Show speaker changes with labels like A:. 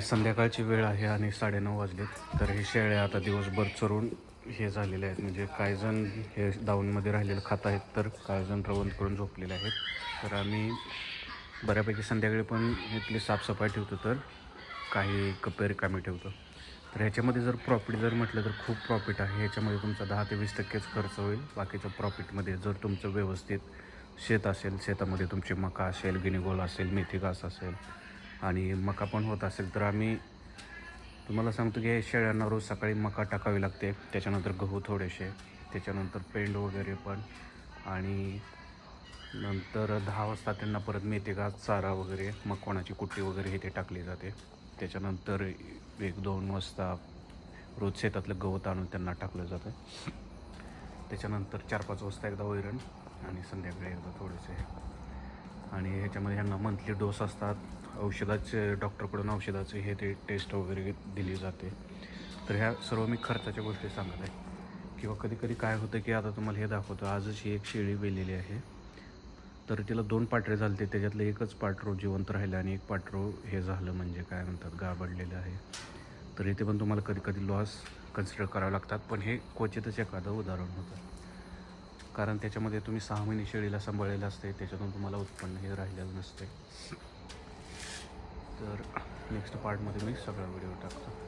A: संध्याकाळची वेळ आहे आणि साडेनऊ वाजलेत. तर हे शेळ्या आता दिवसभर चरून हे झालेले आहेत. म्हणजे काही जण हे दाऊनमध्ये राहिलेलं खात आहेत तर काही जण रवंत करून झोपलेले आहेत. तर आम्ही बऱ्यापैकी संध्याकाळी पण इथली साफसफाई ठेवतो तर काही कपे रिकामी ठेवतो. तर ह्याच्यामध्ये जर प्रॉफिट जर म्हटलं तर खूप प्रॉफिट आहे. ह्याच्यामध्ये तुमचा दहा ते वीस टक्केच खर्च होईल. बाकीच्या प्रॉफिटमध्ये जर तुमचं व्यवस्थित शेत असेल शेतामध्ये तुमची मका असेल गिनीगोल असेल मेथी घास असेल आणि मका पण होत असेल तर आम्ही तुम्हाला सांगतो की शेळ्यांना रोज सकाळी मका टाकावी लागते. त्याच्यानंतर गहू थोडेसे त्याच्यानंतर पेंड वगैरे पण आणि नंतर दहा वाजता त्यांना परत मेथी का चारा वगैरे मकवाणाची कुट्टी वगैरे हे ते टाकली जाते. त्याच्यानंतर एक दोन वाजता रोज शेतातलं गवत आणून त्यांना टाकलं जातं. त्याच्यानंतर चार पाच वाजता एकदा वैरण आणि संध्याकाळी एकदा थोडेसे आणि ह्याच्यामध्ये ह्यांना मंथली डोस असतात. औषधाचे डॉक्टरकडून औषधाचे हे ते टेस्ट वगैरे दिली जाते. तर ह्या सर्व मी खर्चाच्या गोष्टी सांगत आहे. किंवा कधी कधी काय होतं की आता तुम्हाला हे दाखवतो. आजच ही एक शेळी वेलेली आहे. तर तिला दोन पाटरे झाले त्याच्यातलं एकच पाटरो जिवंत राहिलं आणि एक पाटरो हे झालं म्हणजे काय म्हणतात गाबडलेलं आहे. तर इथे पण तुम्हाला कधी कधी लॉस कन्सिडर करावे लागतात. पण हे क्वचितच एखादं उदाहरण होतं. कारण त्याच्यामध्ये तुम्ही सहा महिने शेळीला सांभाळलेलं असते त्याच्यातून तुम्हाला उत्पन्न हे राहिलेलं नसते तर नेक्स्ट पार्टमध्ये मी सगळा व्हिडिओ टाकतो.